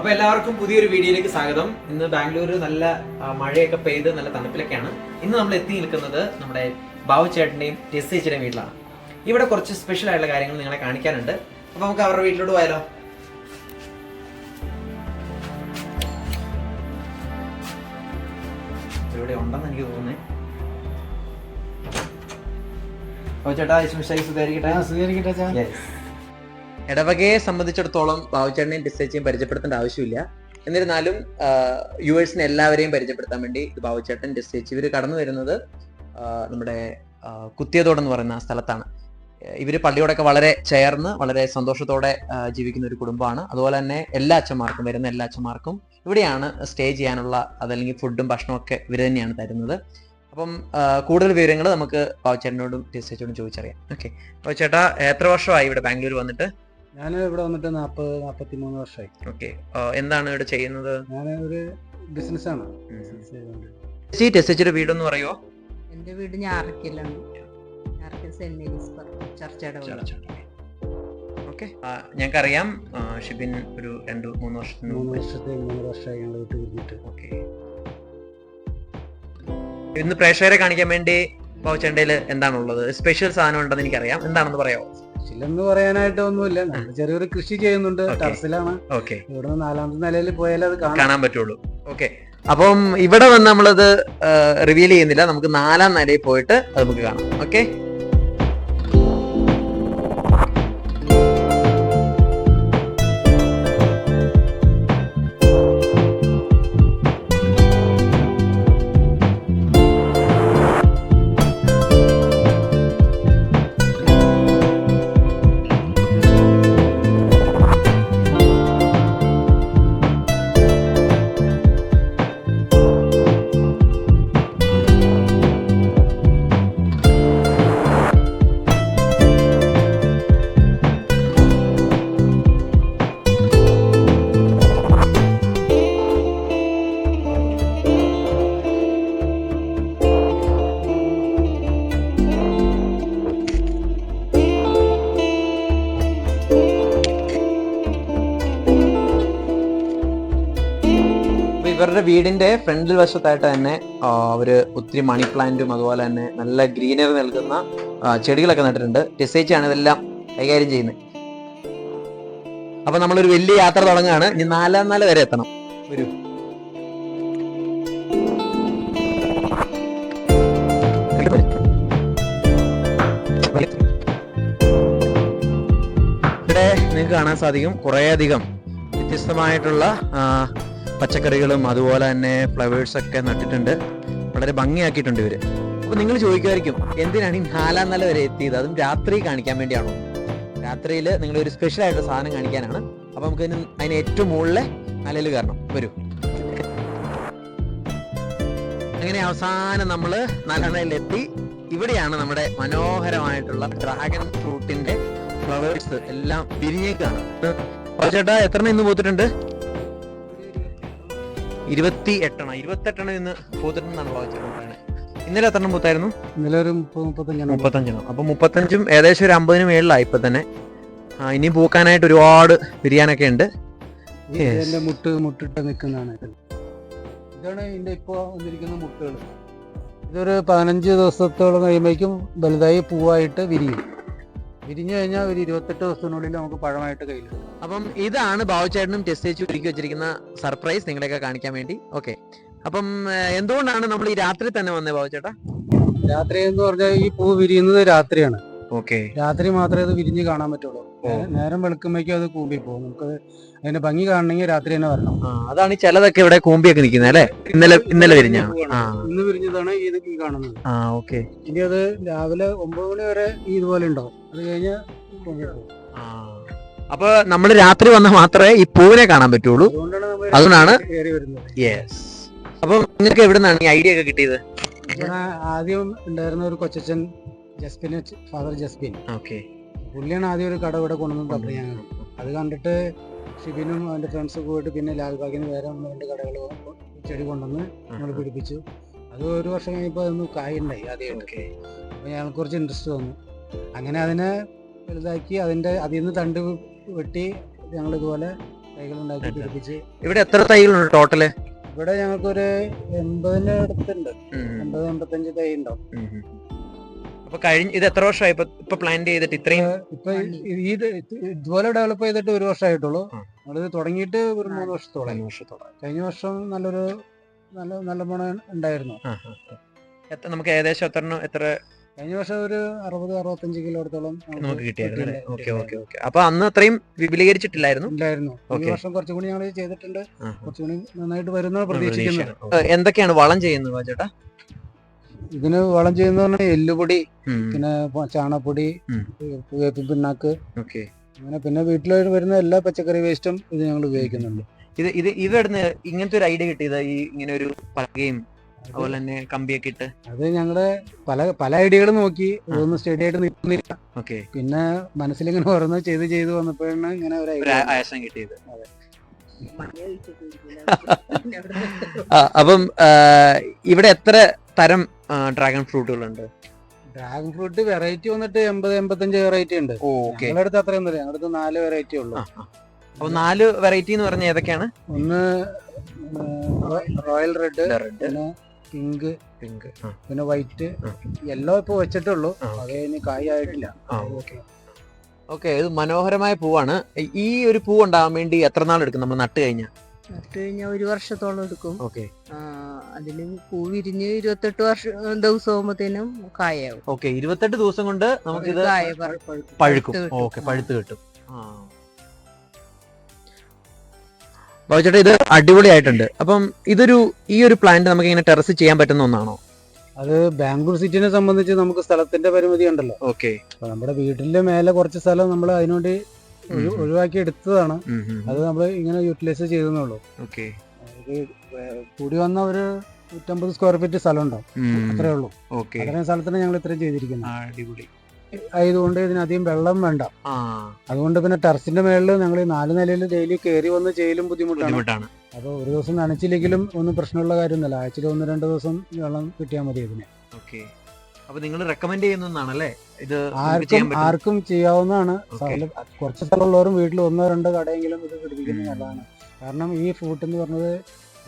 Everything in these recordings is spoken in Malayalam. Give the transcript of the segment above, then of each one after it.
അപ്പൊ എല്ലാവർക്കും പുതിയൊരു വീഡിയോയിലേക്ക് സ്വാഗതം. ഇന്ന് ബാംഗ്ലൂരിൽ നല്ല മഴയൊക്കെ പെയ്ത് നല്ല തണുപ്പിലൊക്കെയാണ്. ഇന്ന് നമ്മൾ എത്തി നിൽക്കുന്നത് നമ്മുടെ ബാബു ചേട്ടന്റെയും ടെസ്സേച്ചിയുടെയും വീട്ടിലാണ്. ഇവിടെ കുറച്ച് സ്പെഷ്യൽ ആയിട്ടുള്ള കാര്യങ്ങൾ നിങ്ങളെ കാണിക്കാനുണ്ട്. അപ്പൊ നമുക്ക് അവരുടെ വീട്ടിലോട്ട് പോയാലോ? ഇവിടെ ഉണ്ടെന്ന് എനിക്ക് തോന്നുന്നേ. ബാബു ചേട്ടാ സുഖായിരിക്കട്ടെ Yes. ഇടവകയെ സംബന്ധിച്ചിടത്തോളം ബാബുചേട്ടനെയും ഡിസ്റ്റേച്ചിയും പരിചയപ്പെടുത്തേണ്ട ആവശ്യമില്ല. എന്നിരുന്നാലും യുവേഴ്സിനെ എല്ലാവരെയും പരിചയപ്പെടുത്താൻ വേണ്ടി ബാബുചേട്ടൻ ഡിസ്റ്റേച്ചി ഇവർ കടന്നു വരുന്നത് നമ്മുടെ കുത്തിയതോട് എന്ന് പറയുന്ന സ്ഥലത്താണ്. ഇവർ പള്ളിയോടൊക്കെ വളരെ ചേർന്ന് വളരെ സന്തോഷത്തോടെ ജീവിക്കുന്ന ഒരു കുടുംബമാണ്. അതുപോലെ തന്നെ എല്ലാ അച്ഛന്മാർക്കും വരുന്ന എല്ലാ അച്ഛന്മാർക്കും ഇവിടെയാണ് സ്റ്റേ ചെയ്യാനുള്ള അതല്ലെങ്കിൽ ഫുഡും ഭക്ഷണവും ഒക്കെ ഇവർ തന്നെയാണ് തരുന്നത്. അപ്പം കൂടുതൽ വിവരങ്ങൾ നമുക്ക് ബാബുചേട്ടനോടും ഡിസ്റ്റേച്ചിയോടും ചോദിച്ചറിയാം. ഓക്കെ. ബാബുചേട്ടാ എത്ര വർഷമായി ഇവിടെ ബാംഗ്ലൂർ വന്നിട്ട്? ഞാൻ ഇവിടെ വന്നിട്ട് നാൽപ്പത് നാൽപ്പത്തി മൂന്ന് വർഷമായി ഓക്കെ എന്താണ് ഇവിടെ ചെയ്യുന്നത്? ഞാൻ ഒരു ബിസിനസ്സാണ്. ബിസിനസ് ചെയ്തുകൊണ്ട് ചേച്ചി ടെസ്റ്റിച്ചിയുടെ വീടെന്ന് പറയുമോ എന്റെ വീട് ഞാറക്കലാണ്. ഞാറക്കൽ സെന്റ് മേരീസ് ചർച്ചയുടെ ഓക്കെ. ഞങ്ങൾക്കറിയാം ആ, ഷിബിൻ ഒരു രണ്ട് മൂന്ന് വർഷത്തിന് മൂന്ന് വർഷത്തെ മൂന്ന് വർഷമായി ഞങ്ങൾ വിട്ട് പിരിഞ്ഞിട്ട് ഓക്കെ. ഇന്ന് പ്രേക്ഷകരെ കാണിക്കാൻ വേണ്ടി പൗച്ചണ്ടയിൽ എന്താണുള്ളത്? സ്പെഷ്യൽ സാധനം ഉണ്ടെന്ന് എനിക്കറിയാം. എന്താണെന്ന് പറയാമോ ചില്ലെന്ന് പറയാനായിട്ട് ഒന്നുമില്ല നമ്മൾ ചെറിയൊരു കൃഷി ചെയ്യുന്നുണ്ട്. ടെറസിലാണ് ഓക്കെ. ഇവിടുന്ന് നാലാമത്തെ നിലയിൽ പോയാലേ അത് കാണാം കാണാൻ പറ്റുള്ളൂ. ഓക്കെ. അപ്പം ഇവിടെ വന്ന് നമ്മളത് റിവീൽ ചെയ്യുന്നില്ല. നമുക്ക് നാലാം നിലയിൽ പോയിട്ട് അത് നമുക്ക് കാണാം. ഓക്കെ? വീടിന്റെ ഫ്രണ്ടിൽ വശത്തായിട്ട് തന്നെ ഒരു ഒത്തിരി മണി പ്ലാന്റും അതുപോലെ തന്നെ നല്ല ഗ്രീനറി നൽകുന്ന ചെടികളൊക്കെ നട്ടിട്ടുണ്ട്. ടെസേച്ചാണ് ഇതെല്ലാം കൈകാര്യം ചെയ്യുന്നത്. അപ്പൊ നമ്മളൊരു വലിയ യാത്ര തുടങ്ങുകയാണ്. ഇനി നാലാം നാല് വരെ എത്തണം. ഒരു ഇവിടെ നിങ്ങൾക്ക് കാണാൻ സാധിക്കും കുറേയധികം വ്യത്യസ്തമായിട്ടുള്ള പച്ചക്കറികളും അതുപോലെ തന്നെ ഫ്ലവേഴ്സ് ഒക്കെ നട്ടിട്ടുണ്ട്. വളരെ ഭംഗിയാക്കിയിട്ടുണ്ട് ഇവർ. അപ്പൊ നിങ്ങൾ ചോദിക്കുമായിരിക്കും എന്തിനാണ് ഈ നാലാം നില വരെ എത്തിയത്? അതും രാത്രി കാണിക്കാൻ വേണ്ടിയാണോ? രാത്രിയിൽ നിങ്ങൾ ഒരു സ്പെഷ്യൽ ആയിട്ട് സാധനം കാണിക്കാനാണ്. അപ്പൊ നമുക്ക് അതിന് ഏറ്റവും മുകളിലെ നിലയിൽ കയറണം. വരൂ. അങ്ങനെ അവസാനം നമ്മൾ നാലാം നിലയിൽ എത്തി ഇവിടെയാണ് നമ്മുടെ മനോഹരമായിട്ടുള്ള ഡ്രാഗൺ ഫ്രൂട്ടിന്റെ ഫ്ലവേഴ്സ് എല്ലാം വിരിഞ്ഞേക്കാണ് ചേട്ടാ എത്ര ഇന്ന് പൂത്തിട്ടുണ്ട്? ഇരുപത്തി എട്ടെണ്ണം ഇരുപത്തെട്ടെണ്ണം ഇന്ന് പൂത്തിട്ടുണ്ടെന്നാണ് വായിച്ചത് ഇന്നലെ ഇന്നലെ എത്രണ്ണം പൂത്തായിരുന്നു? ഇന്നലെ ഒരു മുപ്പത് മുപ്പത്തഞ്ചെണ്ണം മുപ്പത്തഞ്ചെണ്ണം അപ്പൊ മുപ്പത്തഞ്ചും ഏകദേശം ഒരു അമ്പതിന് മേളിലായി ഇപ്പൊ തന്നെ. ആ, ഇനി പൂക്കാനായിട്ട് ഒരുപാട് ബിരിയാണൊക്കെ ഉണ്ട്. മുട്ട് മുട്ടിട്ട് നിൽക്കുന്നതാണ് ഇതാണ് ഇതിന്റെ ഇപ്പോ വന്നിരിക്കുന്ന മുട്ടുകൾ. ഇതൊരു പതിനഞ്ച് ദിവസത്തോളം കഴിയുമ്പോഴേക്കും വലുതായി പൂവായിട്ട് വിരിയും. വിരിഞ്ഞു കഴിഞ്ഞാൽ ഒരു ഇരുപത്തെട്ട് ദിവസത്തിനുള്ളിൽ നമുക്ക് പഴമായിട്ട് കയ്യിൽ അപ്പം ഇതാണ് ബാബുചേട്ടനും ടെസ്റ്റ് ഒരുക്കി വെച്ചിരിക്കുന്ന സർപ്രൈസ്. നിങ്ങളെയൊക്കെ കാണിക്കാൻ വേണ്ടി. ഓക്കെ. അപ്പം എന്തുകൊണ്ടാണ് നമ്മൾ ഈ രാത്രി തന്നെ വന്നത് ബാബുചേട്ടാ രാത്രി എന്ന് പറഞ്ഞാൽ ഈ പൂ വിരിയുന്നത് രാത്രിയാണ്. ഓക്കെ. രാത്രി മാത്രമേ അത് വിരിഞ്ഞ് കാണാൻ പറ്റുള്ളൂ. നേരം വെളുക്കുമ്പോഴേക്കും അത് കൂമ്പി പോകും നമുക്ക് അതിന്റെ ഭംഗി കാണണമെങ്കിൽ രാത്രി തന്നെ വരണം. അതാണ് ചിലതൊക്കെ ഇവിടെ കൂമ്പിയൊക്കെ നിൽക്കുന്നത് അല്ലേ? ഇന്നലെ ഇന്നലെ വിരിഞ്ഞാണ്. ആ. ഇന്ന് വിരിഞ്ഞതാണ് ഈ ഇത് ഈ കാണുന്നത്. ആ ഓക്കെ. ഇനി അത് രാവിലെ ഒമ്പത് മണി വരെ ഈ ഇതുപോലെ ഉണ്ടാവും. അത് കഴിഞ്ഞ് അപ്പൊ നമ്മൾ രാത്രി വന്നാൽ മാത്രമേ ഈ പൂവിനെ കാണാൻ പറ്റുള്ളൂ. അതുകൊണ്ടാണ് യെസ് അപ്പൊ നിങ്ങൾക്ക് എവിടെ നിന്നാണ് ഈ ഐഡിയ ഒക്കെ കിട്ടിയത്? ആദ്യം ഉണ്ടായിരുന്ന ഒരു കൊച്ചൻ ജസ്ബിൻ ഫാദർ ജസ്ബിൻ ഓക്കെ. പുള്ളിയാണ് ആദ്യം ഒരു കട ഇവിടെ കൊണ്ടുവന്ന് തപ്പി ഞങ്ങൾ അത് കണ്ടിട്ട് ഷിബിനും അവന്റെ ഫ്രണ്ട്സും പോയിട്ട് പിന്നെ ലാൽബാഗിന് വേറെ ഒന്ന് രണ്ട് കടകൾ ചെടി കൊണ്ടുവന്ന് ഞങ്ങൾ പിടിപ്പിച്ചു. അത് ഒരു വർഷം കഴിഞ്ഞപ്പോൾ അതൊന്ന് കായുണ്ടായി ആദ്യമായിട്ട് അപ്പോൾ ഞങ്ങൾക്ക് കുറച്ച് ഇൻട്രസ്റ്റ് തോന്നി അങ്ങനെ അതിനെ വലുതാക്കി അതിന്റെ അതിൽ നിന്ന് തണ്ട് വെട്ടി ഞങ്ങൾ ഇതുപോലെ തൈകൾ ഉണ്ടാക്കി. പിടിപ്പിച്ച്. ഇവിടെ എത്ര തൈകളുണ്ട് ടോട്ടൽ ഇവിടെ ഞങ്ങൾക്കൊരു എൺപതിന്റെ അടുത്തുണ്ട്. എൺപത് എൺപത്തഞ്ച് തൈ ഉണ്ടാവും. അപ്പൊ കഴിഞ്ഞ ഇത് എത്ര വർഷമായി ഇപ്പൊ പ്ലാൻ ചെയ്തിട്ട് ഇത്രയും ഇപ്പൊ ഇത് ഇതുപോലെ ഡെവലപ്പ് ചെയ്തിട്ട് ഒരു വർഷമായിട്ടുള്ളൂ. അത് നമ്മളിത് തുടങ്ങിയിട്ട് ഒരു മൂന്ന് വർഷത്തോളം. വർഷത്തോളം. കഴിഞ്ഞ വർഷം നല്ലൊരു നല്ല നല്ല മണം ഉണ്ടായിരുന്നു. നമുക്ക് ഏകദേശം എത്ര എത്ര കഴിഞ്ഞ വർഷം ഒരു അറുപത് അറുപത്തഞ്ച് കിലോ അടുത്തോളം നമുക്ക് കിട്ടിയായിരുന്നു അല്ലേ? കിട്ടിയിട്ടുണ്ട്. Okay okay okay. അപ്പൊ അന്ന് അത്രയും വിപുലീകരിച്ചിട്ടില്ലായിരുന്നു? ഉണ്ടായിരുന്നു. ഈ വർഷം കുറച്ചും കൂടി ഞങ്ങൾ ചെയ്തിട്ടുണ്ട്. ആ, ആ. കുറച്ചും കൂടി നന്നായിട്ട് വരുന്ന പ്രതീക്ഷിക്കുന്നു എന്തൊക്കെയാണ് വളം ചെയ്യുന്നത് ചേട്ടാ ഇതിന് വളം ചെയ്യുന്ന പറഞ്ഞാൽ എല്ലുപൊടി പിന്നെ ചാണപ്പൊടി. വേപ്പിൻ പിണ്ണാക്ക് ഓക്കെ. അങ്ങനെ പിന്നെ വീട്ടിൽ വരുന്ന എല്ലാ പച്ചക്കറി വേസ്റ്റും ഇത് ഞങ്ങൾ ഉപയോഗിക്കുന്നുണ്ട്. ഇത് ഇത് ഇവിടുന്ന് ഇങ്ങനത്തെ ഒരു ഐഡിയ കിട്ടിയത് ഈ ഇങ്ങനെ ഒരു പലകയും അതുപോലെ തന്നെ കമ്പിയൊക്കെ ഇട്ട്? അത് ഞങ്ങൾ പല പല ഐഡിയകൾ നോക്കി. ഇതൊന്നും സ്റ്റഡി ആയിട്ട് നിൽക്കുന്നില്ല ഓക്കെ. പിന്നെ മനസ്സിലിങ്ങനെ ഓരോന്ന് ചെയ്ത് ചെയ്ത് വന്നപ്പോഴാണ് ഇങ്ങനെ ഒരു ഒരു ഐഡിയ ആ- ആശയം കിട്ടിയത്. അതെ. അപ്പം ആ, ഇവിടെ എത്ര തരം ഡ്രാഗൺ ഫ്രൂട്ടുകളുണ്ട് ഡ്രാഗൺ ഫ്രൂട്ട് വെറൈറ്റി വന്നിട്ട് എൺപത് എൺപത്തഞ്ച് വെറൈറ്റി ഉണ്ട്. ഓക്കെ. ഞങ്ങളുടെ അടുത്ത് അത്രയും ഞങ്ങളുടെ അടുത്ത് നാല് വെറൈറ്റി ഉള്ളൂ. അപ്പൊ നാല് വെറൈറ്റി എന്ന് പറഞ്ഞ ഏതൊക്കെയാണ്? ഒന്ന് റോയൽ റെഡ് റെഡ് പിന്നെ പിങ്ക് പിങ്ക് പിന്നെ വൈറ്റ്. യെല്ലോ ഇപ്പൊ വെച്ചിട്ടുള്ളൂ. അത് ഇനി കായ് ആയിട്ടില്ല. ഓക്കെ. ഇത് മനോഹരമായ പൂവാണ്. ഈ ഒരു പൂ ഉണ്ടാവാൻ വേണ്ടി എത്ര നാൾ എടുക്കും? നമ്മൾ നട്ട് കഴിഞ്ഞാൽ? നട്ട് കഴിഞ്ഞാൽ ഒരു വർഷത്തോളം എടുക്കും. അതിൽ പൂ വിരിഞ്ഞ് ഇരുപത്തെട്ട് വർഷം ദിവസം ആകുമ്പോഴത്തേനും കായാവും ഓക്കെ ഇരുപത്തെട്ട് ദിവസം കൊണ്ട് നമുക്ക് കായ പഴുക്കും. പഴുത്ത് കിട്ടും. ഓക്കെ പഴുത്ത് കിട്ടും. ബാബുചേട്ടാ ഇത് അടിപൊളിയായിട്ടുണ്ട്. അപ്പം ഇതൊരു ഈ ഒരു പ്ലാന്റ് നമുക്ക് ഇങ്ങനെ ടെറസ് ചെയ്യാൻ പറ്റുന്ന ഒന്നാണോ? അത് ബാംഗ്ലൂർ സിറ്റിനെ സംബന്ധിച്ച് നമുക്ക് സ്ഥലത്തിന്റെ പരിമിതി ഉണ്ടല്ലോ. ഓക്കെ. നമ്മുടെ വീട്ടിന്റെ മേലെ കുറച്ച് സ്ഥലം നമ്മൾ അതിനുവേണ്ടി. ഒഴിവാക്കി എടുത്തതാണ് അത് നമ്മൾ ഇങ്ങനെ യൂട്ടിലൈസ് ചെയ്തെന്നുള്ളൂ. കൂടി വന്ന ഒരു നൂറ്റമ്പത് സ്ക്വയർ ഫീറ്റ് സ്ഥലം ഉണ്ടാവും അത്രേ ഉള്ളൂ. അത്രയും സ്ഥലത്തിന് ഞങ്ങൾ ഇത്രയും ചെയ്തിരിക്കുന്നത് അടിപൊളി. ആയതുകൊണ്ട് ഇതിനധികം വെള്ളം വേണ്ട. അതുകൊണ്ട് പിന്നെ ടെറസിന്റെ മേളിൽ ഞങ്ങൾ നാല് നിലയിൽ ഡെയിലി കയറി വന്ന് ചെയ്യലും ബുദ്ധിമുട്ടാണ്. അപ്പോൾ ഒരു ദിവസം നനച്ചില്ലെങ്കിലും ഒന്നും പ്രശ്നമുള്ള കാര്യമൊന്നുമല്ല. ആഴ്ചയിൽ ഒന്ന് രണ്ട് ദിവസം വെള്ളം കിട്ടിയാൽ മതി ഇതിന്. അപ്പൊ നിങ്ങൾ റെക്കമെൻഡ് ചെയ്യുന്നതാണ് ഇത് ആർക്കും ആർക്കും ചെയ്യാവുന്നതാണ്. കുറച്ച് സ്ഥലമുള്ളവരും വീട്ടിൽ ഒന്നോ രണ്ടോ കടയെങ്കിലും ഇത് പിടിപ്പിക്കുന്നത് നല്ലതാണ്. കാരണം ഈ ഫ്രൂട്ട് എന്ന് പറഞ്ഞത്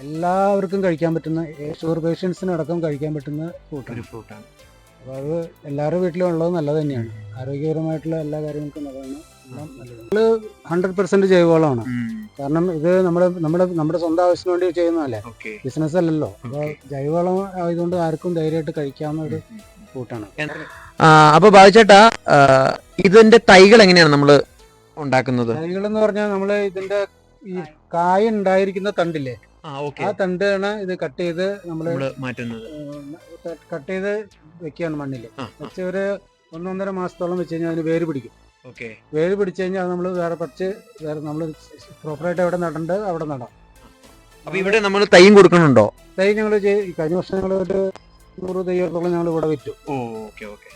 എല്ലാവർക്കും കഴിക്കാൻ പറ്റുന്ന ഷുഗർ പേഷ്യൻസിനടക്കം കഴിക്കാൻ പറ്റുന്ന ഫ്രൂട്ടാണ് ഫ്രൂട്ടാണ് അപ്പോൾ അത് എല്ലാവരുടെ വീട്ടിലും ഉള്ളത് നല്ലത് തന്നെയാണ്. ആരോഗ്യപരമായിട്ടുള്ള എല്ലാ കാര്യങ്ങൾക്കും നല്ലതാണ്. നമ്മൾ ഹൺഡ്രഡ് പെർസെന്റ് ജൈവവളമാണ്. കാരണം ഇത് നമ്മുടെ നമ്മുടെ നമ്മുടെ സ്വന്തം ആവശ്യത്തിന് വേണ്ടി ചെയ്യുന്നതല്ലേ? ബിസിനസ് അല്ലല്ലോ അപ്പോൾ ജൈവവളം ആയതുകൊണ്ട് ആർക്കും ധൈര്യമായിട്ട് കഴിക്കാവുന്ന ഒരു ഫ്രൂട്ടാണ് അപ്പൊ ബാധിച്ചേട്ടാ ഇതിന്റെ തൈകൾ എങ്ങനെയാണ് നമ്മൾ ഉണ്ടാക്കുന്നത്? തൈകൾ എന്ന് പറഞ്ഞാൽ നമ്മൾ ഇതിന്റെ ഈ കായ ഉണ്ടായിരിക്കുന്ന തണ്ടില്ലേ? ആ തണ്ടാണ് ഇത് കട്ട് ചെയ്ത് നമ്മൾ മാറ്റുന്നത്. കട്ട് ചെയ്ത് വെക്കുകയാണ് മണ്ണിൽ വെച്ച് ഒരു ഒന്നൊന്നര മാസത്തോളം വെച്ച് കഴിഞ്ഞാൽ അതിന് വേര് പിടിക്കും. വേര് പിടിച്ചു കഴിഞ്ഞാൽ നമ്മൾ വേറെ പറിച്ച് വേറെ നമ്മൾ പ്രോപ്പറായിട്ട് എവിടെ നടണ്ട് അവിടെ നടാം. അപ്പൊ ഇവിടെ നമ്മൾ തൈയും കൊടുക്കണുണ്ടോ? തൈ ഞങ്ങൾ കഴിഞ്ഞ വർഷം ഞങ്ങൾ ഒരു നൂറ് തൈയോളം ഞങ്ങൾ ഇവിടെ വിറ്റു. Oh okay okay.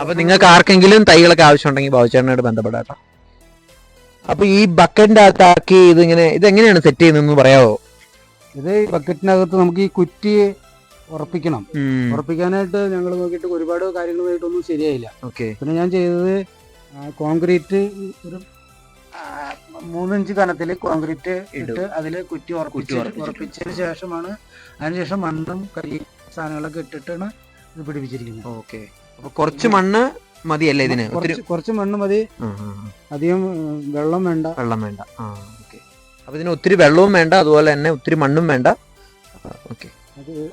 അപ്പൊ നിങ്ങൾക്ക് ആർക്കെങ്കിലും തൈകളൊക്കെ ആവശ്യമുണ്ടെങ്കിൽ ബാബുചേട്ടനോട് ബന്ധപ്പെടാട്ടോ അപ്പൊ ഈ ബക്കറ്റിന്റെ അകത്താക്കി ഇത് ഇങ്ങനെ ഇത് എങ്ങനെയാണ് സെറ്റ് ചെയ്യുന്നതെന്ന് പറയാവോ? ഇത് ബക്കറ്റിനകത്ത് നമുക്ക് ഈ കുറ്റി ഉറപ്പിക്കണം. ഉറപ്പിക്കാനായിട്ട് ഞങ്ങൾ നോക്കിയിട്ട് ഒരുപാട് കാര്യങ്ങൾ നോക്കിയിട്ടൊന്നും ശരിയായില്ല. ഓക്കെ. പിന്നെ ഞാൻ ചെയ്തത് കോൺക്രീറ്റ് ഒരു മൂന്നിഞ്ച് കനത്തിൽ കോൺക്രീറ്റ് ഇട്ട് അതിൽ കുറ്റി ഉറപ്പിച്ച്. ഉറപ്പിച്ചതിന് ശേഷമാണ് അതിനുശേഷം മണ്ണും കരി സാധനങ്ങളൊക്കെ ഇട്ടിട്ടാണ് ഇത് പിടിപ്പിച്ചിരിക്കുന്നത്. ഓക്കെ. അപ്പൊ കുറച്ച് മണ്ണ് മതിയല്ലേ ഇതിന്? കുറച്ച് മണ്ണ് മതി. അധികം വെള്ളം വേണ്ട. വെള്ളം വേണ്ട. ആ ഓക്കെ. അപ്പൊ ഇതിന് ഒത്തിരി വെള്ളവും വേണ്ട അതുപോലെ തന്നെ ഒത്തിരി മണ്ണും വേണ്ട. ഓക്കെ. അത്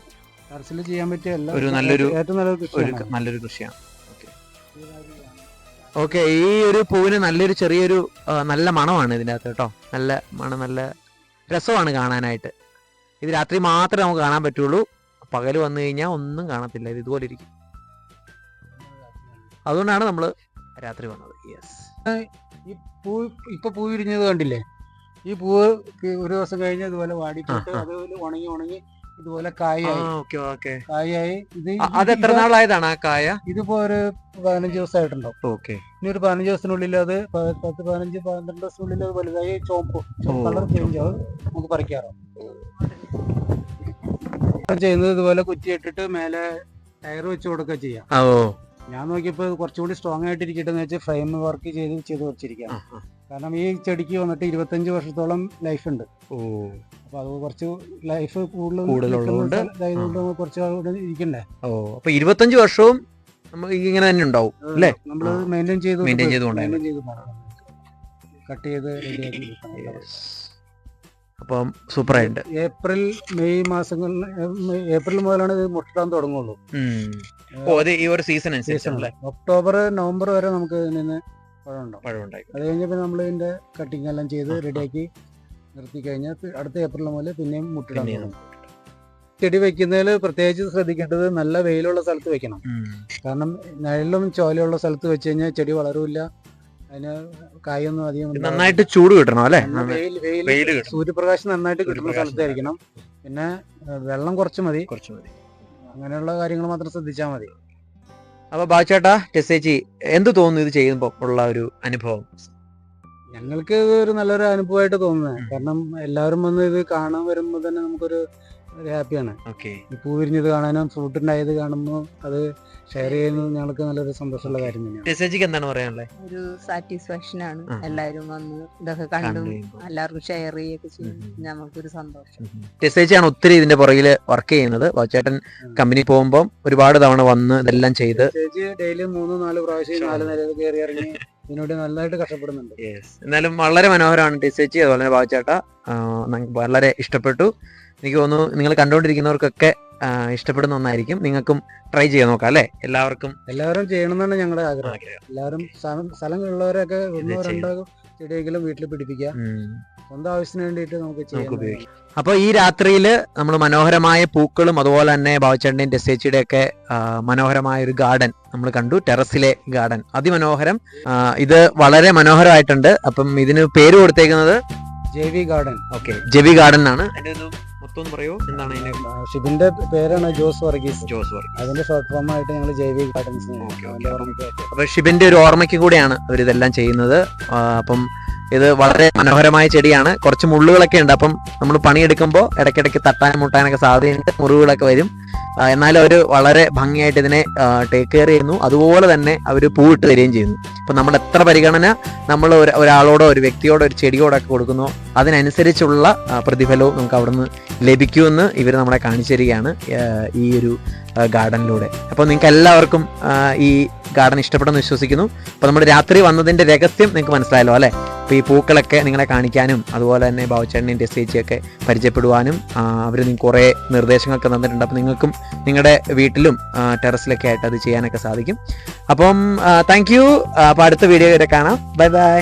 ടെറസിൽ ചെയ്യാൻ പറ്റിയ ഒരു നല്ലൊരു- ഏറ്റവും നല്ലൊരു നല്ലൊരു കൃഷിയാണ്. ഓക്കെ. ഓക്കെ ഈ ഒരു പൂവിന് നല്ലൊരു ചെറിയൊരു നല്ല മണമാണ് ഇതിന്റെ അകത്ത് കേട്ടോ. നല്ല മണം നല്ല രസമാണ് കാണാനായിട്ട്. ഇത് രാത്രി മാത്രമേ നമുക്ക് കാണാൻ പറ്റുള്ളൂ. പകൽ വന്നു കഴിഞ്ഞാൽ ഒന്നും കാണത്തില്ല. ഇത് ഇതുപോലെ ഇരിക്കും. അതുകൊണ്ടാണ് നമ്മൾ രാത്രി വന്നത്. യെസ് ഈ പൂ ഇപ്പൊ പൂ വിരിഞ്ഞത് കണ്ടില്ലേ? ഈ പൂവ് ഒരു ദിവസം കഴിഞ്ഞ് ഇതുപോലെ ആ. അതുപോലെ ഉണങ്ങി ഉണങ്ങി ഇതുപോലെ കായായി ഇത് അത് എത്ര നാളായതാണ് ആ കായ? ഇതിപ്പോ ഒരു പതിനഞ്ച് ദിവസമായിട്ടുണ്ടാവും ഓക്കെ. ഇനി ഒരു പതിനഞ്ച് ദിവസത്തിനുള്ളിൽ അത് പത്ത് പതിനഞ്ച് പന്ത്രണ്ട് ദിവസത്തിനുള്ളിൽ അത് വലുതായി ചോപ്പ് കളർ ചേഞ്ച് ആവും. നമുക്ക് പറിക്കാറാം ചെയ്യുന്നത് ഇതുപോലെ കുറ്റി ഇട്ടിട്ട് മേലെ ടയർ വെച്ച് കൊടുക്കുക ചെയ്യാം. ഓ. ഞാൻ നോക്കിയപ്പോൾ കുറച്ചുകൂടി സ്ട്രോങ് ആയിട്ട് ഇരിക്കട്ടെ എന്ന് വെച്ചാൽ ഫ്രെയിം വർക്ക് ചെയ്ത് ചെയ്ത് വെച്ചിരിക്കാം കാരണം ഈ ചെടിക്ക് വന്നിട്ട് ഇരുപത്തഞ്ച് വർഷത്തോളം ലൈഫ് ഉണ്ട്. ഓ. അപ്പൊ അത് കുറച്ച് ലൈഫ് കൂടുതൽ കൂടുതലുള്ളതുകൊണ്ട് കുറച്ച് ഇരിക്കണ്ടേ. ഓ അപ്പൊ ഇരുപത്തഞ്ച് വർഷവും നമുക്ക് ഇങ്ങനെ തന്നെ ഉണ്ടാവും അല്ലേ? നമ്മൾ ആ. മെയിന്റെയിൻ ചെയ്ത് Maintain ചെയ്ത് കൊണ്ടുപോയാൽ മെയിന്റെയിൻ ചെയ്ത് കട്ട് ചെയ്ത് റെഡിയാക്കി. അപ്പം സൂപ്പറായിട്ട് ഏപ്രിൽ മെയ് മാസങ്ങളിൽ ഏപ്രിൽ മുതലാണ് ഇത് മുട്ടാൻ തുടങ്ങുള്ളൂ. ഈ ഒരു സീസൺ ഒക്ടോബർ നവംബർ വരെ നമുക്ക് നിന്ന് അത് കഴിഞ്ഞപ്പോൾ നമ്മൾ ഇതിന്റെ കട്ടിങ് എല്ലാം ചെയ്ത് റെഡിയാക്കി നിർത്തി കഴിഞ്ഞാൽ അടുത്ത ഏപ്രിൽ മുതൽ പിന്നെയും മുട്ടിടാൻ തുടങ്ങും. ചെടി വെക്കുന്നതിൽ പ്രത്യേകിച്ച് ശ്രദ്ധിക്കേണ്ടത് നല്ല വെയിലുള്ള സ്ഥലത്ത് വെക്കണം. കാരണം നിഴലും ചോലയുള്ള സ്ഥലത്ത് വെച്ച് കഴിഞ്ഞാൽ ചെടി വളരൂല അതിന് കായൊന്നും അധികം നന്നായിട്ട് ചൂട് കിട്ടണം അല്ലേ? സൂര്യപ്രകാശം നന്നായിട്ട് കിട്ടുന്ന സ്ഥലത്തായിരിക്കണം. പിന്നെ വെള്ളം കുറച്ച് മതി. കുറച്ച് മതി. അങ്ങനെയുള്ള കാര്യങ്ങൾ മാത്രം ശ്രദ്ധിച്ചാൽ മതി. അപ്പൊ ബാച്ചേട്ടാ ടെസ്സേച്ചി എന്ത് തോന്നുന്നു ഇത് ചെയ്യുമ്പോ ഉള്ള ഒരു അനുഭവം? ഞങ്ങൾക്ക് ഇത് ഒരു നല്ലൊരു അനുഭവമായിട്ട് തോന്നുന്നത് കാരണം എല്ലാവരും വന്ന് ഇത് കാണാൻ വരുമ്പോൾ തന്നെ നമുക്കൊരു ഒരു ഹാപ്പിയാണ് ഓക്കെ ഈ പൂ വിരിഞ്ഞത് കാണാനും ഫ്രൂട്ട് ഉണ്ടായത് കാണുമ്പോൾ അത് ഷെയർ ചെയ്യുന്നത് ഞങ്ങൾക്ക് നല്ലൊരു സന്തോഷമുള്ള കാര്യം തന്നെയാണ്. എന്താണ് പറയാനുള്ളത് ഒരു സാറ്റിസ്ഫാക്ഷൻ ആണ്. എല്ലാവരും വന്ന് ഇതൊക്കെ കണ്ടു. എല്ലാവർക്കും ഷെയർ ചെയ്യൊക്കെ ചെയ്യും. നമുക്കൊരു സന്തോഷം. ആണ് ഒത്തിരി ഇതിന്റെ പുറകിൽ വർക്ക് ചെയ്യുന്നത്. ചേട്ടൻ കമ്പനി പോകുമ്പോൾ ഒരുപാട് തവണ വന്ന് ഇതെല്ലാം ചെയ്ത് ഡെയിലി മൂന്ന് നാല് പ്രാവശ്യം നാല് നിലയിൽ കയറി ഇറങ്ങി. ഇതിനോട് നല്ലതായിട്ട് കഷ്ടപ്പെടുന്നുണ്ട്. എന്നാലും വളരെ മനോഹരമാണ് ടെസ്സേച്ചി അതുപോലെ തന്നെ ബാച്ചേട്ട വളരെ ഇഷ്ടപ്പെട്ടു. എനിക്ക് തോന്നുന്നു നിങ്ങൾ കണ്ടുകൊണ്ടിരിക്കുന്നവർക്കൊക്കെ ഇഷ്ടപ്പെടുന്ന ഒന്നായിരിക്കും. നിങ്ങൾക്കും ട്രൈ ചെയ്യാൻ നോക്കാം അല്ലേ? എല്ലാവർക്കും എല്ലാവരും ചെയ്യണം എന്നാണ് ഞങ്ങളുടെ ആഗ്രഹം. എല്ലാവരും സ്ഥലം സ്ഥലങ്ങളുള്ളവരൊക്കെ ഒന്നോ. രണ്ടോ ചെടിയെങ്കിലും വീട്ടിൽ പിടിപ്പിക്കുക. സ്വന്തം ആവശ്യത്തിന് വേണ്ടിയിട്ട് നമുക്ക് ചെയ്യാം ഉപയോഗിക്കാം. അപ്പൊ ഈ രാത്രിയിൽ നമ്മൾ മനോഹരമായ പൂക്കളും അതുപോലെ തന്നെ ബാവച്ചേട്ടന്റെയും ടെസ്സേച്ചിയുടെ ഒക്കെ മനോഹരമായ ഒരു ഗാർഡൻ നമ്മൾ കണ്ടു. ടെറസിലെ ഗാർഡൻ. അതിമനോഹരം. ഇത് വളരെ മനോഹരമായിട്ടുണ്ട്. അപ്പം ഇതിന് പേര് കൊടുത്തേക്കുന്നത് J V garden. Okay JV garden ആണ് മൊത്തം പറയൂ. എന്താണ് അതിന്റെ ഷിബിന്റെ പേരാണ് ജോസ് വർഗീസ്. ജോസ് വർഗീസ്. അതിന്റെ ഷോർട്ട് ഫോം ആയിട്ട് ഞങ്ങൾ ജൈവിക പാറ്റൻസ്. അപ്പൊ ഷിബിന്റെ ഒരു ഓർമ്മയ്ക്ക് കൂടിയാണ് അവർ ഇതെല്ലാം ചെയ്യുന്നത് അപ്പം ഇത് വളരെ മനോഹരമായ ചെടിയാണ്. കുറച്ച് മുള്ളുകളൊക്കെ ഉണ്ട്. അപ്പം നമ്മൾ പണിയെടുക്കുമ്പോൾ ഇടയ്ക്കിടയ്ക്ക് തട്ടാനും മുട്ടാനൊക്കെ സാധ്യതയുണ്ട്. മുറിവുകളൊക്കെ വരും. എന്നാലും അവർ വളരെ ഭംഗിയായിട്ട് ഇതിനെ ടേക്ക് കെയർ ചെയ്യുന്നു. അതുപോലെ തന്നെ അവർ പൂവിട്ട് തരികയും ചെയ്യുന്നു. അപ്പം നമ്മൾ എത്ര പരിഗണന നമ്മൾ ഒരു- ഒരാളോടോ ഒരു വ്യക്തിയോടോ ഒരു ചെടിയോടോ ഒക്കെ കൊടുക്കുന്നു അതിനനുസരിച്ചുള്ള പ്രതിഫലവും നമുക്ക് അവിടുന്ന് ലഭിക്കുമെന്ന് ഇവർ നമ്മളെ കാണിച്ചു തരികയാണ് ഈ ഒരു ഗാർഡനിലൂടെ. അപ്പോൾ നിങ്ങൾക്ക് എല്ലാവർക്കും ഈ ഗാർഡൻ ഇഷ്ടപ്പെടുമെന്ന് വിശ്വസിക്കുന്നു. അപ്പോൾ നമ്മൾ രാത്രി വന്നതിന്റെ രഹസ്യം നിങ്ങൾക്ക് മനസ്സിലായല്ലോ അല്ലേ? അപ്പോൾ ഈ പൂക്കളൊക്കെ നിങ്ങളെ കാണിക്കാനും അതുപോലെ തന്നെ ബാബുച്ചേട്ടനെയും ടെസ്റ്റേച്ചിയൊക്കെ പരിചയപ്പെടുവാനും അവർ നിങ്ങൾക്ക് കുറേ നിർദ്ദേശങ്ങളൊക്കെ തന്നിട്ടുണ്ട്. അപ്പോൾ നിങ്ങൾക്കും നിങ്ങളുടെ വീട്ടിലും ടെറസിലൊക്കെ ആയിട്ട് അത് ചെയ്യാനൊക്കെ സാധിക്കും. അപ്പം താങ്ക് യു അപ്പോൾ അടുത്ത വീഡിയോ വരെ കാണാം. Bye bye